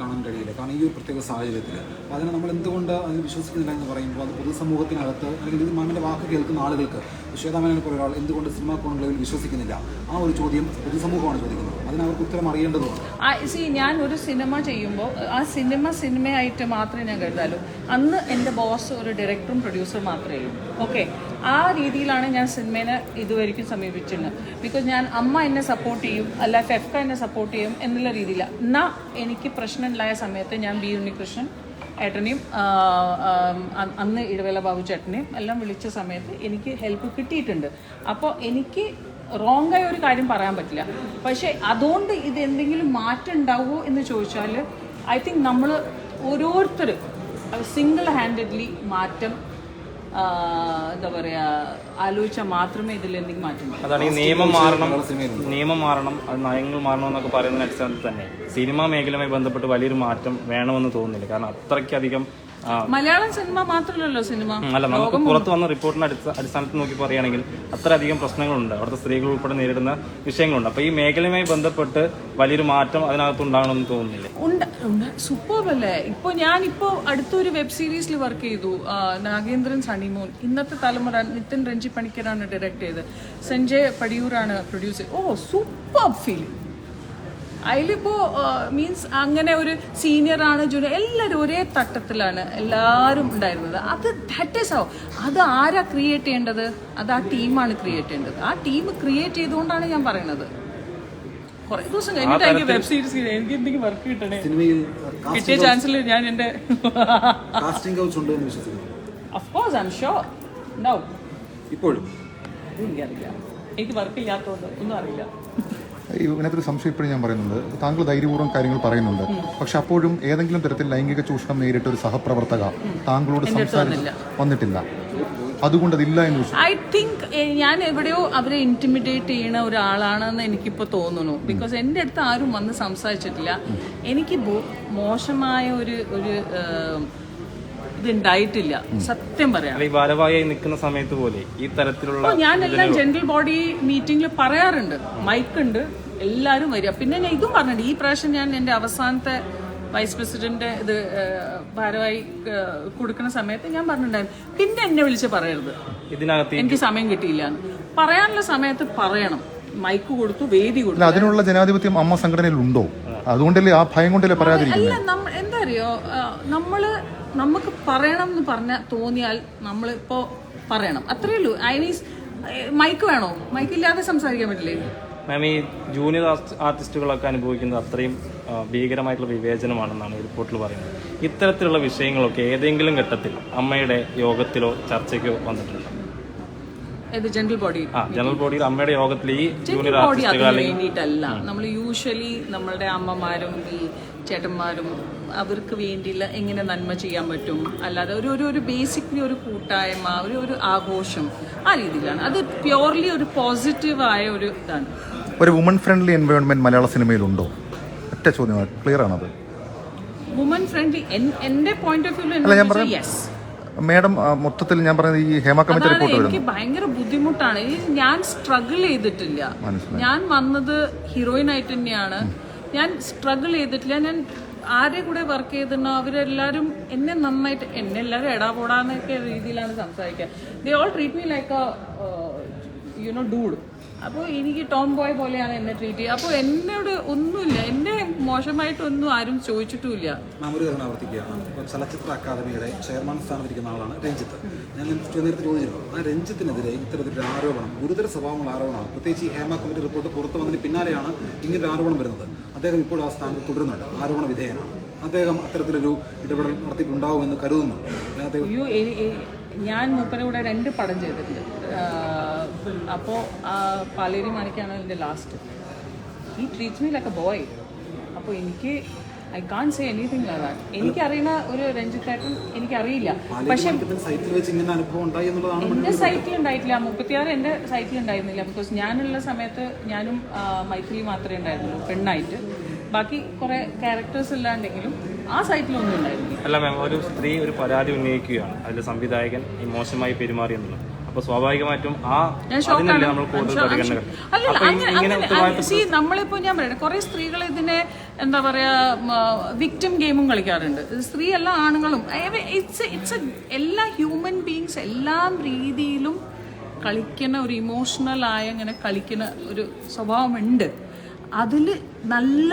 കാണാൻ കഴിയില്ല. കാരണം ഈ ഒരു പ്രത്യേക സാഹചര്യത്തിൽ. അതിനെ നമ്മൾ എന്തുകൊണ്ട് അതിൽ വിശ്വസിക്കുന്നില്ല എന്ന് പറയുമ്പോൾ അത് പൊതുസമൂഹത്തിനകത്ത് അല്ലെങ്കിൽ ഇത് മാമിന്റെ വാക്ക് കേൾക്കുന്ന ആളുകൾക്ക് ശ്വേതാമേനെ പോലെ ഒരാൾ എന്തുകൊണ്ട് സിനിമാ കോൺക്ലേവിൽ വിശ്വസിക്കുന്നില്ല? ആ ഒരു ചോദ്യം പൊതുസമൂഹമാണ് ചോദിക്കുന്നത്. അതിന് അവർക്ക് ഉത്തരം അറിയേണ്ടതുണ്ട്. ഞാൻ ഒരു സിനിമ ചെയ്യുമ്പോൾ ആ സിനിമ സിനിമയായിട്ട് മാത്രമേ ഞാൻ കരുതാലൂ. അന്ന് എന്റെ ബോസ് ഒരു ഡയറക്ടറും പ്രൊഡ്യൂസറും മാത്രമേ ഉള്ളൂ. ഓക്കെ ആ രീതിയിലാണ് ഞാൻ സിനിമേനെ ഇതുവരെയ്ക്കും സമീപിച്ചിരുന്നത്. ബിക്കോസ് ഞാൻ അമ്മ എന്നെ സപ്പോർട്ട് ചെയ്യും അല്ല ഫെഫ്ക എന്നെ സപ്പോർട്ട് ചെയ്യും എന്നുള്ള രീതിയിലാണ് എന്നാൽ എനിക്ക് പ്രശ്നമുണ്ടായ സമയത്ത് ഞാൻ ബി ഉണ്ണികൃഷ്ണൻ ഏട്ടനെയും അന്ന് ഇടവേള ബാബു ചേട്ടനെയും എല്ലാം വിളിച്ച സമയത്ത് എനിക്ക് ഹെൽപ്പ് കിട്ടിയിട്ടുണ്ട്. അപ്പോൾ എനിക്ക് റോങ് ആയ ഒരു കാര്യം പറയാൻ പറ്റില്ല. പക്ഷേ അതുകൊണ്ട് ഇത് എന്തെങ്കിലും മാറ്റം ഉണ്ടാവുമോ എന്ന് ചോദിച്ചാൽ ഐ തിങ്ക് നമ്മൾ ഓരോരുത്തർ സിംഗിൾ ഹാൻഡഡ്ലി മാറ്റം എന്താ പറയുക ആലോചിച്ചാൽ മാത്രമേ ഇതിൽ എന്തെങ്കിലും മാറ്റം അതാണ് ഈ നിയമം മാറണം. നിയമം മാറണം അത് നയങ്ങൾ മാറണം എന്നൊക്കെ പറയുന്ന അടിസ്ഥാനത്തിൽ തന്നെ. സിനിമാ മേഖലയുമായി ബന്ധപ്പെട്ട് വലിയൊരു മാറ്റം വേണമെന്ന് തോന്നുന്നില്ല. കാരണം അത്രയ്ക്കധികം മലയാളം സിനിമ മാത്രമല്ലല്ലോ സിനിമ. അല്ല നമുക്ക് പുറത്ത് വന്ന റിപ്പോർട്ടിന്റെ അടിസ്ഥ- അടിസ്ഥാനത്തിൽ നോക്കി പറയുകയാണെങ്കിൽ അത്രയധികം പ്രശ്നങ്ങളുണ്ട്. അവിടുത്തെ സ്ത്രീകൾ ഉൾപ്പെടെ നേരിടുന്ന വിഷയങ്ങളുണ്ട്. അപ്പൊ ഈ മേഖലയുമായി ബന്ധപ്പെട്ട് വലിയൊരു മാറ്റം അതിനകത്ത് ഉണ്ടാകണമെന്ന് തോന്നുന്നില്ല? ഉണ്ട് അല്ലേ? ഇപ്പോൾ ഞാനിപ്പോൾ അടുത്തൊരു വെബ് സീരീസിൽ വർക്ക് ചെയ്തു. നാഗേന്ദ്രൻ സണിമോൻ. ഇന്നത്തെ തലമുറ നിതിൻ രഞ്ജി പണിക്കരാണ് ഡയറക്ട് ചെയ്തത്. സഞ്ജയ് പടിയൂരാണ് പ്രൊഡ്യൂസ് ഓ സൂപ്പർ ഫീലിംഗ് അതിലിപ്പോ മീൻസ് അങ്ങനെ ഒരു സീനിയർ ആണ് ജൂനിയർ എല്ലാവരും ഒരേ തട്ടത്തിലാണ് എല്ലാവരും ഉണ്ടായിരുന്നത്. അത് ദാറ്റ് ഈസ് ഹൗ അത് ആരാ ക്രിയേറ്റ് ചെയ്യേണ്ടത്? അത് ആ ടീമാണ് ക്രിയേറ്റ് ചെയ്യേണ്ടത്. ആ ടീം ക്രിയേറ്റ് ചെയ്തുകൊണ്ടാണ് ഞാൻ പറയുന്നത് കുറെ ദിവസം കഴിഞ്ഞിട്ട് എനിക്ക് വെബ് സീരീസ് എനിക്ക് എന്തെങ്കിലും വർക്ക് കിട്ടണേ. സിനിമയിൽ കിട്ടിയ ചാൻസിൽ ഞാൻ എന്റെ അഫ്കോഴ്സ് ഐ എം ഷുവർ ഉണ്ടാവും ഇപ്പോഴും. എനിക്കറിയില്ല. എനിക്ക് വർക്ക് ഇല്ലാത്തതുകൊണ്ട് ഒന്നും അറിയില്ല. ഇതിനകത്തൊരു സംശയം ഇപ്പോഴും ഞാൻ പറയുന്നുണ്ട്. താങ്കൾ ധൈര്യപൂർവം കാര്യങ്ങൾ പറയുന്നുണ്ട്. പക്ഷെ അപ്പോഴും ഏതെങ്കിലും തരത്തിൽ ലൈംഗിക ചൂഷണം നേരിട്ട ഒരു സഹപ്രവർത്തക താങ്കളോട് സംസാരിച്ച് വന്നിട്ടില്ല. അതുകൊണ്ട് അതില്ല എന്ന് ഐ തിങ്ക് ഞാൻ എവിടെയോ അവരെ ഇന്റിമിഡേറ്റ് ചെയ്യണ ഒരാളാണെന്ന് എനിക്കിപ്പോൾ തോന്നുന്നു. ബിക്കോസ് എന്റെ അടുത്ത് ആരും വന്ന് സംസാരിച്ചിട്ടില്ല. എനിക്ക് മോശമായ ഒരു ഒരു ഇതുണ്ടായിട്ടില്ല. സത്യം പറയാം. അല്ല ഈ ഭാരവാഹിയായി നിൽക്കുന്ന സമയത്ത് പോലെ ഈ തരത്തിലുള്ള ഞാൻ ഞാനെല്ലാം ജനറൽ ബോഡി മീറ്റിംഗിൽ പറയാറുണ്ട്. മൈക്ക് ഉണ്ട് എല്ലാവരും വരിക. പിന്നെ ഞാൻ ഇതും പറഞ്ഞിട്ടുണ്ട്. ഈ പ്രാവശ്യം ഞാൻ എന്റെ അവസാനത്തെ വൈസ് പ്രസിഡന്റ് ഇത് ഭാരമായി ഭാരവാഹി കൊടുക്കുന്ന സമയത്ത് ഞാൻ പറഞ്ഞിട്ടുണ്ടായിരുന്നു. പിന്നെ എന്നെ വിളിച്ച് പറയരുത്. ഇതിനകത്ത് എനിക്ക് സമയം കിട്ടിയില്ല പറയാനുള്ള സമയത്ത് പറയണം. മൈക്ക് കൊടുത്തു വേദി കൊടുത്തു. അല്ല അതിനുള്ള ജനാധിപത്യം അമ്മ സംഘടനയിൽ ഉണ്ടോ അതുകൊണ്ടല്ലേ ആ ഭയം കൊണ്ടല്ലേ പറയാതിരിക്കുന്നത് അല്ല നമ്മ എന്താ അറിയോ? നമ്മൾ നമുക്ക് പറയണം എന്ന് പറഞ്ഞ തോന്നിയാൽ നമ്മളിപ്പോ പറയണം. അത്രേ ഉള്ളൂ. ഐ മീൻസ് മൈക്ക് വേണോ? മൈക്ക് ഇല്ലാതെ സംസാരിക്കാൻ പറ്റില്ലേ? മാം ഈ ജൂനിയർ ആർട്ട്- ആർട്ടിസ്റ്റുകളൊക്കെ അനുഭവിക്കുന്നത് അത്രയും ഭീകരമായിട്ടുള്ള വിവേചനമാണെന്നാണ് റിപ്പോർട്ടിൽ പറയുന്നത്. ഇത്തരത്തിലുള്ള വിഷയങ്ങളൊക്കെ ഏതെങ്കിലും ഘട്ടത്തിൽ അമ്മയുടെ യോഗത്തിലോ ചർച്ചയ്ക്കോ വന്നിട്ടുണ്ടോ? ജനറൽ ബോഡി ആ ജനറൽ ബോഡിയിൽ അമ്മയുടെ യോഗത്തിൽ ഈ ജൂനിയർ ജനറൽ ബോഡി അതിന് വേണ്ടിയിട്ടല്ല. നമ്മൾ യൂഷ്വലി നമ്മളുടെ അമ്മമാരും ഈ ചേട്ടന്മാരും അവർക്ക് വേണ്ടിയുള്ള എങ്ങനെ നന്മ ചെയ്യാൻ പറ്റും? അല്ലാതെ ഒരു ഒരു ഒരു ബേസിക്കലി ഒരു കൂട്ടായ്മ ഒരു ഒരു ആഘോഷം ആ രീതിയിലാണ്. അത് പ്യോർലി ഒരു പോസിറ്റീവായ ഒരു ഇതാണ്. ഒരു വുമൺ ഫ്രണ്ട്ലി എൻവയോൺമെന്റ് മലയാള സിനിമയിലുണ്ടോ? ഒറ്റ ചോദ്യമാണ്. ക്ലിയർ ആണത്? വുമൺ ഫ്രണ്ട്ലി എന്റെ പോയിന്റ് ഓഫ് അല്ല ഞാൻ വ്യൂ യെസ് മേഡം മൊത്തത്തിൽ ഞാൻ പറയുന്നത് ഈ ഹേമ കമ്മിറ്റി റിപ്പോർട്ട് എനിക്ക് ഭയങ്കര ബുദ്ധിമുട്ടാണ്. ഞാൻ സ്ട്രഗിൾ ചെയ്തിട്ടില്ല. ഞാൻ വന്നത് ഹീറോയിൻ ആയിട്ട് തന്നെയാണ്. ഞാൻ സ്ട്രഗിൾ ചെയ്തിട്ടില്ല. ഞാൻ ആരെ കൂടെ വർക്ക് ചെയ്തിരുന്നോ അവരെല്ലാരും എന്നെ നന്നായിട്ട് എന്നെ എല്ലാവരും എടാ പോടാന്നൊക്കെ രീതിയിലാണ് സംസാരിക്കുക. They all treat me like you know dude അപ്പോൾ എനിക്ക് ടോം ബോയ് പോലെയാണ് എന്നെ ട്രീറ്റ് ചെയ്യുക. അപ്പോൾ എന്നോട് ഒന്നുമില്ല. എന്നെ മോശമായിട്ടൊന്നും ആരും ചോദിച്ചിട്ടുമില്ല. ഒരു കാര്യം ആവർത്തിക്കുകയാണ് ചലച്ചിത്ര അക്കാദമിയുടെ ചെയർമാൻ സ്ഥാനത്തിരിക്കുന്ന ആളാണ് രഞ്ജിത്ത്. ഞാൻ നേരത്തെ ചോദിച്ചിരുന്നു. ആ രഞ്ജിത്തിനെതിരെ ഇത്തരത്തിലൊരു ആരോപണം ഗുരുതര സ്വഭാവമുള്ള ആരോപണമാണ്. പ്രത്യേകിച്ച് ഈ ഹേമ കമ്മിറ്റി റിപ്പോർട്ട് പുറത്തു വന്നതിന് പിന്നാലെയാണ് ഇങ്ങനൊരു ആരോപണം വരുന്നത്. അദ്ദേഹം ഇപ്പോൾ ആ സ്ഥാനത്ത് തുടരുന്നുണ്ട്. ആരോപണ വിധേയനാണ്. അദ്ദേഹം അത്തരത്തിലൊരു ഇടപെടൽ നടത്തിയിട്ടുണ്ടാവുമെന്ന് കരുതുന്നു. അയ്യോ ഞാൻ മൂപ്പനെ കൂടെ രണ്ട് പടം ചെയ്തിട്ടുണ്ട്. അപ്പോൾ പാലേരി മാണിക്കാണ് എന്റെ ലാസ്റ്റ് ഈ treat me like a boy അപ്പോൾ എനിക്ക് I can say anything that എനിക്കറിയുന്ന ഒരു രഞ്ജിത്തായിട്ടും എനിക്കറിയില്ല. പക്ഷെ സൈറ്റിൽ എന്റെ സൈറ്റിൽ ഉണ്ടായിട്ടില്ല. മുപ്പത്തിയാറ് എന്റെ സൈറ്റിൽ ഉണ്ടായിരുന്നില്ല. ബിക്കോസ് ഞാനുള്ള സമയത്ത് ഞാനും മൈത്രി മൈഥിലി മാത്രമേ ഉണ്ടായിരുന്നുള്ളൂ പെണ്ണായിട്ട്. ബാക്കി കുറെ ക്യാരക്ടേഴ്സ് ഇല്ലാണ്ടെങ്കിലും ആ സൈറ്റിലൊന്നും ഉണ്ടായിരുന്നില്ല. അല്ല മാം ഒരു സ്ത്രീ ഒരു പരാതി ഉന്നയിക്കുകയാണ്. അതിൽ സംവിധായകൻ ഈ മോശമായി പെരുമാറി എന്നുള്ളത് അപ്പൊ സ്വാഭാവികമായിട്ടും ആ അതിനല്ലേ നമ്മൾ കൂടുതൽ പരിഗണന നമ്മളിപ്പോ ഞാൻ പറയുന്നത് കുറെ സ്ത്രീകൾ ഇതിനെ എന്താ പറയാ വിക്ടിം ഗെയിമും കളിക്കാറുണ്ട്. സ്ത്രീ എല്ലാ ആണുങ്ങളും ഇറ്റ്സ് ഇറ്റ്സ് എല്ലാ ഹ്യൂമൻ ബീങ്സ് എല്ലാ രീതിയിലും കളിക്കുന്ന ഒരു ഇമോഷണൽ ആയ ഇങ്ങനെ കളിക്കുന്ന ഒരു സ്വഭാവമുണ്ട്. അതിൽ നല്ല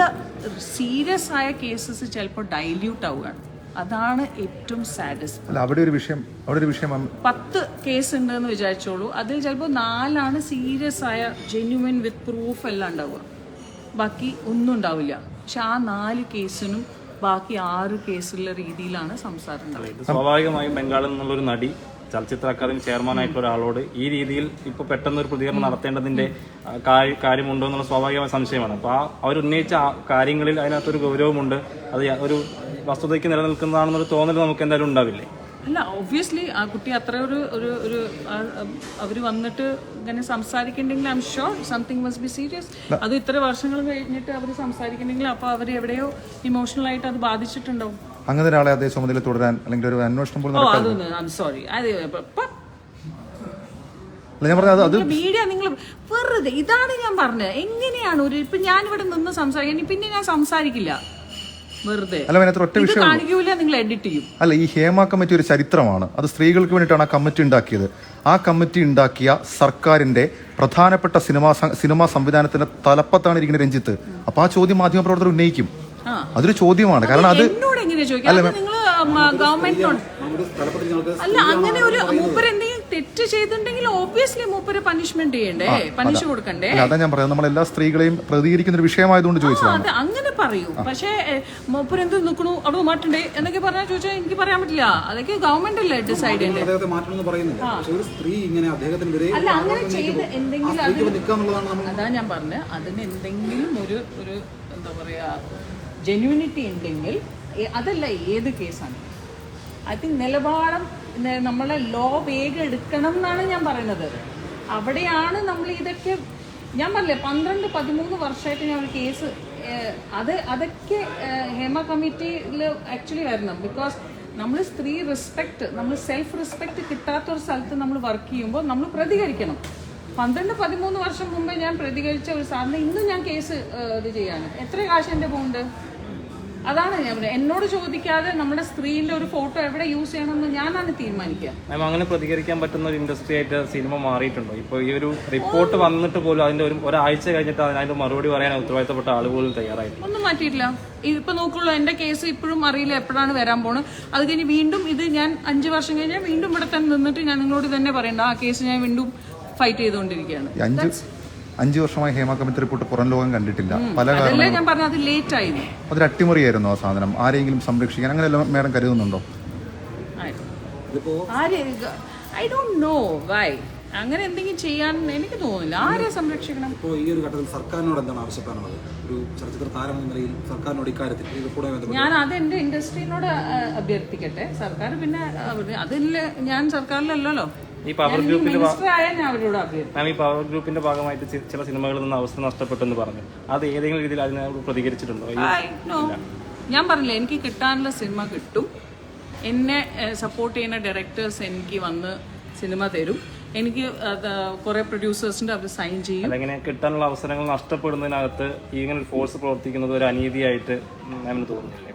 സീരിയസ് ആയ കേസസ് ചിലപ്പോൾ ഡൈല്യൂട്ട് ആവുകയാണ്. അതാണ് ഏറ്റവും സാഡസ്റ്റ് അല്ല അവിടെ ഒരു വിഷയം അവിടെ ഒരു വിഷയം പത്ത് കേസ് ഉണ്ടെന്ന് വിചാരിച്ചോളൂ. അതിൽ ചിലപ്പോൾ നാലാണ് സീരിയസ് ആയ ജെന്യുവൻ വിത്ത് പ്രൂഫ് എല്ലാം ഉണ്ടാവുക. ബാക്കി ഒന്നും ഉണ്ടാവില്ല. പക്ഷെ ആ നാല് കേസിനും ബാക്കി ആറ് കേസുള്ള രീതിയിലാണ് സംസാരം സ്വാഭാവികമായും ബംഗാളിൽ നിന്നുള്ളൊരു നടി ചലച്ചിത്ര അക്കാദമി ചെയർമാൻ ആയിട്ടുള്ള ഒരാളോട് ഈ രീതിയിൽ ഇപ്പൊ പെട്ടെന്ന് ഒരു പ്രതികരണം നടത്തേണ്ടതിന്റെ കാര്യമുണ്ടോ എന്നുള്ള സ്വാഭാവികമായ സംശയമാണ്. അപ്പൊ ആ അവർ ഉന്നയിച്ച ആ കാര്യങ്ങളിൽ അതിനകത്തൊരു ഗൗരവമുണ്ട്. അത് ഒരു വസ്തുതയ്ക്ക് നിലനിൽക്കുന്നതാണെന്നൊരു തോന്നൽ നമുക്ക് എന്തായാലും ഉണ്ടാവില്ലേ? അല്ല ഒബ്വിയസ്ലി ആ കുട്ടി അത്ര ഒരു ഒരു ഒരു അവർ വന്നിട്ട് ഇങ്ങനെ സംസാരിക്കണ്ടെങ്കിൽ I'm sure something must be serious അത് ഇത്ര വർഷങ്ങൾ കഴിഞ്ഞിട്ട് അവർ സംസാരിക്കണമെങ്കിൽ അപ്പോൾ അവർ എവിടെയോ ഇമോഷണൽ ആയിട്ട് അത് ബാധിച്ചിട്ടുണ്ടാവും. അങ്ങനെ ഒരാളെ അതേ ചുമതല തുടരാൻ അല്ലെങ്കിൽ ഒരു അന്വേഷണം പോലും ഓ അതൊന്ന് ഐ എം സോറി അത് ഞാൻ പറഞ്ഞത് അത് മീഡിയ നിങ്ങൾ വെറുതെ ഇതാണ് ഞാൻ പറഞ്ഞത്. എങ്ങനെയാണ് ഒരു ഇപ്പൊ ഞാൻ ഇവിടെ നിന്ന് സംസാരിക്കാൻ പിന്നെ ഞാൻ സംസാരിക്കില്ല. വെറുതെ. അല്ല അതിനകത്ത് ഒറ്റ വിഷയം കാണിക്കൂല നിങ്ങൾ എഡിറ്റ് ചെയ്യും. അല്ല ഈ ഹേമ കമ്മിറ്റി ഒരു ചരിത്രമാണ്. അത് സ്ത്രീകൾക്ക് വേണ്ടിയിട്ടാണ് ആ കമ്മിറ്റി ഉണ്ടാക്കിയത്. ആ കമ്മിറ്റി ഉണ്ടാക്കിയ സർക്കാരിന്റെ പ്രധാനപ്പെട്ട സിനിമാ സിനിമാ സംവിധാനത്തിന്റെ തലപ്പത്താണ് ഇരിക്കുന്ന രഞ്ജിത്ത്. അപ്പൊ ആ ചോദ്യം മാധ്യമപ്രവർത്തകർ ഉന്നയിക്കും. ആ. അതൊരു ചോദ്യമാണ്. കാരണം അത് നിങ്ങൾ ഗവൺമെന്റിനോട്. അല്ല അങ്ങനെ ഒരു മൂപ്പർ തെറ്റ് ചെയ്തിട്ടുണ്ടെങ്കിൽ ഓബിയസ്ലി മൂപ്പര് പനിഷ്മെന്റ് ചെയ്യണ്ടേ? പനിഷ് കൊടുക്കണ്ടേ? അല്ല അതാ ഞാൻ പറയുന്നത്. നമ്മൾ എല്ലാ സ്ത്രീകളെയും പ്രതികരിക്കുന്ന ഒരു വിഷയമായതുകൊണ്ട് ആ, ചോദിച്ചതാണ്. അത് അങ്ങനെ പറയൂ. പക്ഷേ മൂപ്പര് എന്ത് നിൽക്കണു അവിടെ മാറ്റണ്ടേ എന്നൊക്കെ പറഞ്ഞാൽ ചോദിച്ചാൽ എനിക്ക് പറയാൻ പറ്റില്ല. അതൊക്കെ ഗവൺമെന്റ് അല്ലേ ഡിസൈഡ് ചെയ്യണ്ടേ? അദ്ദേഹത്തെ മാറ്റണമെന്ന് പറയുന്നില്ല. പക്ഷെ ഒരു സ്ത്രീ ഇങ്ങനെ അദ്ദേഹത്തിന് വരെ അല്ല അങ്ങനെ ചെയ്ത് എന്തെങ്കിലും അതിന് നിൽക്കുക എന്നുള്ളതാണ് നമ്മൾ അതാ ഞാൻ പറഞ്ഞത് അതിന് എന്തെങ്കിലും ഒരു ഒരു എന്താ പറയാ ജെന്യൂനിറ്റി ഉണ്ടെങ്കിൽ ഏ- അതല്ല ഏത് കേസാണ് ഐ തിങ്ക് നിലപാടം നമ്മളെ ലോ വേഗം എടുക്കണം എന്നാണ് ഞാൻ പറയുന്നത്. അവിടെയാണ് നമ്മൾ ഇതൊക്കെ ഞാൻ പറഞ്ഞില്ലേ പന്ത്രണ്ട് പതിമൂന്ന് വർഷമായിട്ട് ഞാൻ ഒരു കേസ് അത് അതൊക്കെ ഹേമ കമ്മിറ്റിയിൽ ആക്ച്വലി വരണം ബിക്കോസ് നമ്മൾ സ്ത്രീ റെസ്പെക്ട് നമ്മൾ സെൽഫ് റെസ്പെക്ട് കിട്ടാത്ത ഒരു സ്ഥലത്ത് നമ്മൾ വർക്ക് ചെയ്യുമ്പോൾ നമ്മൾ പ്രതികരിക്കണം. പന്ത്രണ്ട് പതിമൂന്ന് വർഷം മുമ്പേ ഞാൻ പ്രതികരിച്ച ഒരു സാറിന് ഇന്നും ഞാൻ കേസ് ഇത് ചെയ്യാണ് എത്ര കാശ് എന്റെ പോകുന്നുണ്ട് അതാണ് ഞാൻ എന്നോട് ചോദിക്കാതെ നമ്മുടെ സ്ത്രീന്റെ ഒരു ഫോട്ടോ എവിടെ യൂസ് ചെയ്യണമെന്ന് ഞാനാണ് തീരുമാനിക്കുക. മാം അങ്ങനെ പ്രതികരിക്കാൻ പറ്റുന്ന ഒരു ഇൻഡസ്ട്രി ആയിട്ട് സിനിമ മാറിയിട്ടുണ്ടോ? ഇപ്പോൾ ഈ ഒരു റിപ്പോർട്ട് വന്നിട്ട് പോലും അതിന്റെ ഒരു ഒരാഴ്ച കഴിഞ്ഞിട്ട് അതിന്റെ മറുപടി പറയാൻ ഉത്തരവാദിത്തപ്പെട്ട ആൾ പോലും ഒന്നും മാറ്റിയിട്ടില്ല. ഇപ്പൊ നോക്കുള്ളൂ എന്റെ കേസ് ഇപ്പോഴും അറിയില്ല എപ്പോഴാണ് വരാൻ പോണത്. അത് കഴിഞ്ഞ് വീണ്ടും ഇത് ഞാൻ അഞ്ച് വർഷം കഴിഞ്ഞാൽ വീണ്ടും ഇവിടെ തന്നെ നിന്നിട്ട് ഞാൻ നിങ്ങളോട് തന്നെ പറയണ്ട. ആ കേസ് ഞാൻ വീണ്ടും ഫൈറ്റ് ചെയ്തുകൊണ്ടിരിക്കുകയാണ്. അഞ്ച് വർഷമായി ഹേമ കമ്മിറ്റി റിപ്പോർട്ട് പുറം ലോകം കണ്ടിട്ടില്ല. പല കാര്യങ്ങളും കാരണങ്ങളും. അതൊരു അട്ടിമറിയായിരുന്നു ആ സാധനം. ആരെങ്കിലും സംരക്ഷിക്കാൻ അങ്ങനെ മേഡം കരുതുന്നുണ്ടോ? ഐ ഡോണ്ട് നോ വൈ അങ്ങനെ എന്തെങ്കിലും ചെയ്യാൻ എനിക്ക് തോന്നുന്നില്ല. ആരെ സംരക്ഷിക്കണം? ഇപ്പോൾ ഈ ഒരു ഘട്ടത്തിൽ സർക്കാരിനോട് എന്താണ് ആവശ്യപ്പെടാനുള്ളത്? ഒരു ചലച്ചിത്ര താരം എന്ന നിലയിൽ സർക്കാരിനോട് ഇക്കാര്യത്തിൽ ഞാൻ അത് എന്റെ ഇൻഡസ്ട്രീനോട് അഭ്യർത്ഥിക്കട്ടെ. സർക്കാർ പിന്നെ അതിൽ ഞാൻ സർക്കാരിലല്ലല്ലോ. ഈ പവർ ഗ്രൂപ്പിന്റെ മാം ഈ പവർ ഗ്രൂപ്പിന്റെ ഭാഗമായിട്ട് ചി- ചില സിനിമകളിൽ നിന്ന് അവസ്ഥ നഷ്ടപ്പെട്ടെന്ന് പറഞ്ഞു. അത് ഏതെങ്കിലും രീതിയിൽ അതിനോട് പ്രതികരിച്ചിട്ടുണ്ടോ? ഈ ഞാൻ പറഞ്ഞില്ല എനിക്ക് കിട്ടാനുള്ള സിനിമ കിട്ടും. എന്നെ സപ്പോർട്ട് ചെയ്യുന്ന ഡയറക്ടേഴ്സ് എനിക്ക് വന്ന് സിനിമ തരും. എനിക്ക് അത് കുറെ പ്രൊഡ്യൂസേഴ്സിന്റെ അവർ സൈൻ ചെയ്യും. അങ്ങനെ കിട്ടാനുള്ള അവസരങ്ങൾ നഷ്ടപ്പെടുന്നതിനകത്ത് ഇങ്ങനെ ഒരു ഫോഴ്സ് പ്രവർത്തിക്കുന്നത് ഒരു അനീതിയായിട്ട് മാമിന് തോന്നുന്നില്ല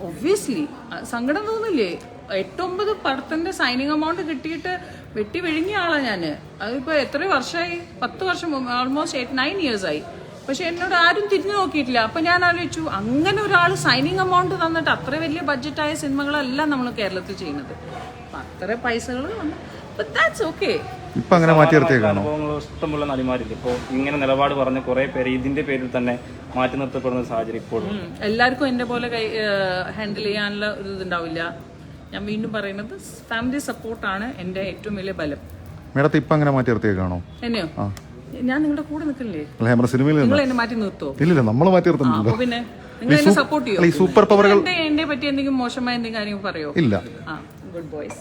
ഒബ്വിയസ്ലി സങ്കടം തോന്നില്ലേ? എട്ടൊമ്പത് പടത്തിന്റെ സൈനിങ് എമൗണ്ട് കിട്ടിയിട്ട് വെട്ടി വിഴുങ്ങിയ ആളാ ഞാൻ. അതിപ്പോ എത്ര വർഷമായി? പത്ത് വർഷം ഓൾമോസ്റ്റ് എയ്റ്റ് നയൻ ഇയേഴ്സ് ആയി. പക്ഷെ എന്നോട് ആരും തിരിഞ്ഞു നോക്കിയിട്ടില്ല. അപ്പൊ ഞാൻ ആലോചിച്ചു അങ്ങനെ ഒരാൾ സൈനിങ് എമൗണ്ട് തന്നിട്ട് അത്ര വലിയ ബഡ്ജറ്റായ സിനിമകളല്ല നമ്മൾ കേരളത്തിൽ ചെയ്യുന്നത്. അപ്പൊ അത്ര പൈസകൾ ദാറ്റ്സ് ഓക്കെ ഇപ്പൊ അങ്ങനെ മാറ്റി നിർത്തിയേക്കാണോ? ഇഷ്ടമുള്ള നടിമാരില്ല? ഇപ്പോ ഇങ്ങനെ നിലപാട് പറഞ്ഞ കുറെ പേര് ഇതിന്റെ പേരിൽ തന്നെ മാറ്റി നിർത്തപ്പെടുന്ന സാഹചര്യം ഇപ്പോഴും. എല്ലാവർക്കും എന്റെ പോലെ കൈ ഹാൻഡിൽ ചെയ്യാനുള്ള ഒരു ഇതുണ്ടാവില്ല. ഞാൻ വീണ്ടും പറയുന്നത് ഫാമിലി സപ്പോർട്ടാണ് എന്റെ ഏറ്റവും വലിയ ബലം. മേഡത്തെ ഇപ്പൊ അങ്ങനെ മാറ്റി നിർത്തിയേക്കാണോ? എന്നെയോ? ഞാൻ നിങ്ങളുടെ കൂടെ നിൽക്കില്ലേ? ഹേമ സിനിമയിൽ നിങ്ങൾ എന്നെ മാറ്റി നിർത്തോ? ഇല്ല നമ്മൾ മാറ്റി നിർത്തുന്നു പിന്നെ നിങ്ങൾ എന്നെ സപ്പോർട്ട് ചെയ്യോ? സൂപ്പർ പവറുകൾ എന്റെ എന്നെ പറ്റി എന്തെങ്കിലും മോശമായ എന്തെങ്കിലും കാര്യം പറയോ? ഇല്ല. ഗുഡ് ബോയ്സ്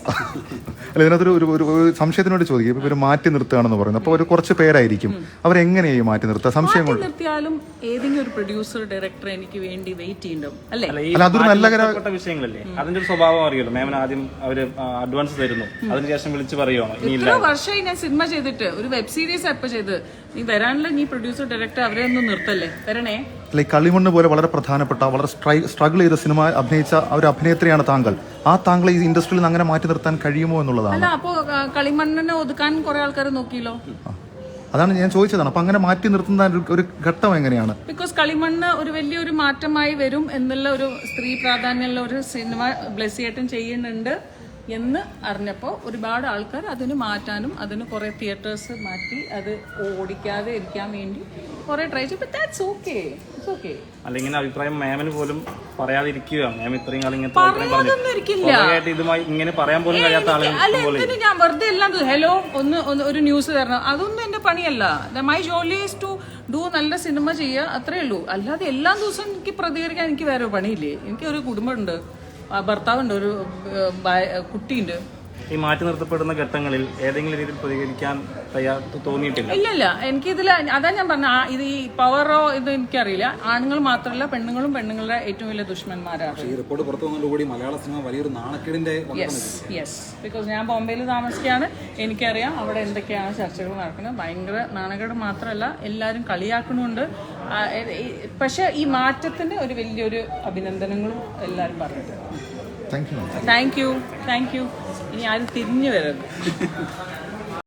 അല്ല ഇതിനകത്തൊരു ഒരു ഒരു സംശയത്തിനോട് ചോദിക്കും. ഇപ്പൊ ഇവർ മാറ്റി നിർത്തുകയാണെന്ന് പറയുന്നത് അപ്പോൾ ഒരു കുറച്ച് പേരായിരിക്കും. അവരെങ്ങനെയായി മാറ്റി നിർത്തുക? സംശയം കൊണ്ട്. നിർത്തിയാലും ഏതെങ്കിലും ഒരു പ്രൊഡ്യൂസർ ഡയറക്ടർ എനിക്ക് വേണ്ടി വെയിറ്റ് ചെയ്യണ്ടും? അല്ലേ? അല്ല അതൊരു നല്ല കാര്യപ്പെട്ട വിഷയങ്ങളല്ലേ? അതിന്റെ ഒരു സ്വഭാവം അറിയുള്ളൂ മാമിന് ആദ്യം അവർ അഡ്വാൻസ് തരുന്നു. അതിനുശേഷം വിളിച്ച് പറയുവാണോ ഇനി ഇല്ല എത്ര വർഷമായി ഞാൻ സിനിമ ചെയ്തിട്ട് ഒരു വെബ് സീരീസ് എപ്പോ ചെയ്ത്. നീ വരാനുള്ള നീ പ്രൊഡ്യൂസർ ഡയറക്ടർ അവരെ ഒന്നും നിർത്തല്ലേ? വരണേ? ലൈക്ക് കളിമണ്ണ് പോലെ വളരെ പ്രധാനപ്പെട്ട വളരെ സ്ട്രൈ സ്ട്രഗിൾ ചെയ്ത സിനിമ അഭിനയിച്ച ഒരു അഭിനേത്രിയാണ് താങ്കൾ. ആ താങ്കൾ ഈ ഇൻഡസ്ട്രിയിൽ നിന്ന് അങ്ങനെ മാറ്റി നിർത്താൻ കഴിയുമോ എന്നുള്ളതാണ്. അല്ല അപ്പോ ആ, കളിമണ്ണിനെ ഒതുക്കാൻ കുറെ ആൾക്കാർ നോക്കിയല്ലോ? അതാണ് ഞാൻ ചോദിച്ചതാണ്. അപ്പൊ അങ്ങനെ മാറ്റി നിർത്തുന്ന ഒരു- ഒരു ഘട്ടം എങ്ങനെയാണ്? ബിക്കോസ് കളിമണ്ണ് ഒരു വലിയൊരു മാറ്റമായി വരും എന്നുള്ള ഒരു സ്ത്രീ പ്രാധാന്യമുള്ള ഒരു സിനിമ ബ്ലസ്സിയേട്ടൻ ചെയ്യുന്നുണ്ട് എന്ന് അറിഞ്ഞപ്പോൾ ഒരുപാട് ആൾക്കാർ അതിന് മാറ്റാനും അതിന് കുറേ തിയേറ്റേഴ്സ് മാറ്റി അത് ഓടിക്കാതെ ഇരിക്കാൻ വേണ്ടി കുറേ ട്രൈ ചെയ്യും ദാറ്റ്സ് ഓക്കെ ഓക്കെ അല്ലെങ്കിൽ അഭിപ്രായം മാമിന് പോലും പറയാതിരിക്കുക. മാം ഇത്രയും കാലം ഇങ്ങനത്തെ അഭിപ്രായം പറഞ്ഞു ഇതുമായി ഇങ്ങനെ പറയാൻ പോലും കഴിയാത്ത ആളുകൾ അല്ല ഞാൻ വെറുതെ എല്ലാം ഹലോ ഒന്ന് ഒന്ന് ഒരു ന്യൂസ് തരണം. അതൊന്നും എന്റെ പണിയല്ല. മൈ ജോലി ഈസ് ടു ഡു നല്ല സിനിമ ചെയ്യുക അത്രേ ഉള്ളൂ. അല്ലാതെ എല്ലാ ദിവസവും എനിക്ക് പ്രതികരിക്കാൻ എനിക്ക് വേറെ പണിയില്ലേ? എനിക്ക് ഒരു കുടുംബമുണ്ട്. ഭർത്താവുണ്ട് ഒരു കുട്ടിയുണ്ട്. ഈ മാറ്റി നിർത്തപ്പെടുന്ന ഘട്ടങ്ങളിൽ ഏതെങ്കിലും രീതിയിൽ പ്രതികരിക്കാൻ തയ്യാർ തോന്നിയിട്ടില്ല? ഇല്ല ഇല്ല എനിക്കിതിൽ അതാ ഞാൻ പറഞ്ഞ. ഇത് ഈ പവറോ ഇത് എനിക്കറിയില്ല. ആണുങ്ങൾ മാത്രമല്ല പെണ്ണുങ്ങളും പെണ്ണുങ്ങളുടെ ഏറ്റവും വലിയ ദുഷ്മന്മാരാണ്. ഈ റിപ്പോർട്ട് പുറത്തു വന്നതോടുകൂടി മലയാള സിനിമ വലിയൊരു നാണക്കേടിന്റെ യെസ് യെസ് ബിക്കോസ് ഞാൻ ബോംബെയിൽ താമസിക്കുകയാണ്. എനിക്കറിയാം അവിടെ എന്തൊക്കെയാണ് ചർച്ചകൾ നടക്കുന്നത്. ഭയങ്കര നാണക്കേട് മാത്രമല്ല എല്ലാവരും കളിയാക്കണമുണ്ട് പക്ഷെ എ- ഈ- പക്ഷേ ഈ മാറ്റത്തിന് ഒരു വലിയൊരു അഭിനന്ദനങ്ങളും എല്ലാവരും പറഞ്ഞിട്ടുണ്ട്. Thank you thank you thank you ഇനി ആരും തിരിഞ്ഞു വരരുത്.